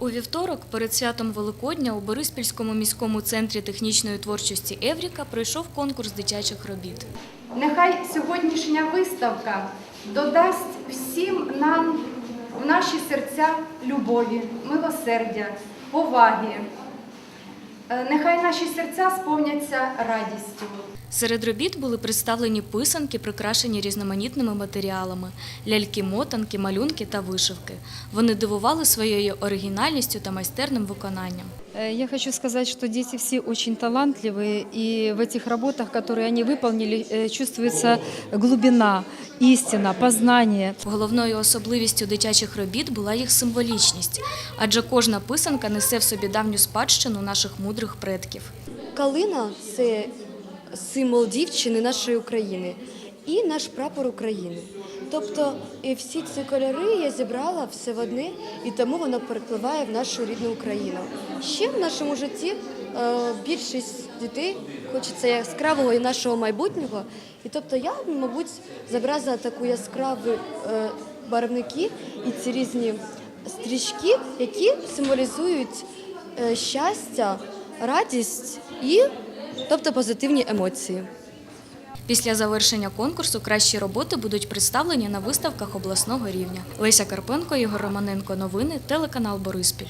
У вівторок перед святом Великодня у Бориспільському міському центрі технічної творчості Евріка пройшов конкурс дитячих робіт. Нехай сьогоднішня виставка додасть всім нам в наші серця любові, милосердя, поваги. Е, Нехай наші серця сповняться радістю. Серед робіт були представлені писанки, прикрашені різноманітними матеріалами, ляльки-мотанки, малюнки та вишивки. Вони дивували своєю оригінальністю та майстерним виконанням. Э, Я хочу сказать, что дети все очень талантливые, и в этих работах, которые они выполнили, э, чувствуется глубина, истина, познание. Головною особливістю дитячих робіт була їх символічність, адже кожна писанка несе в собі давню спадщину наших мудрих предків. Калина це символ дівчини нашої України і наш прапор України. Тобто і всі ці кольори я зібрала все в одне, і тому воно перепливає в нашу рідну Україну. Ще в нашому житті е, більшість дітей хочеться яскравого і нашого майбутнього. І тобто я, мабуть, зобразила таку яскраві е, барвники і ці різні стрічки, які символізують е, щастя, радість і тобто позитивні емоції. Після завершення конкурсу кращі роботи будуть представлені на виставках обласного рівня. Леся Карпенко, Ігор Романенко. Новини, телеканал Бориспіль.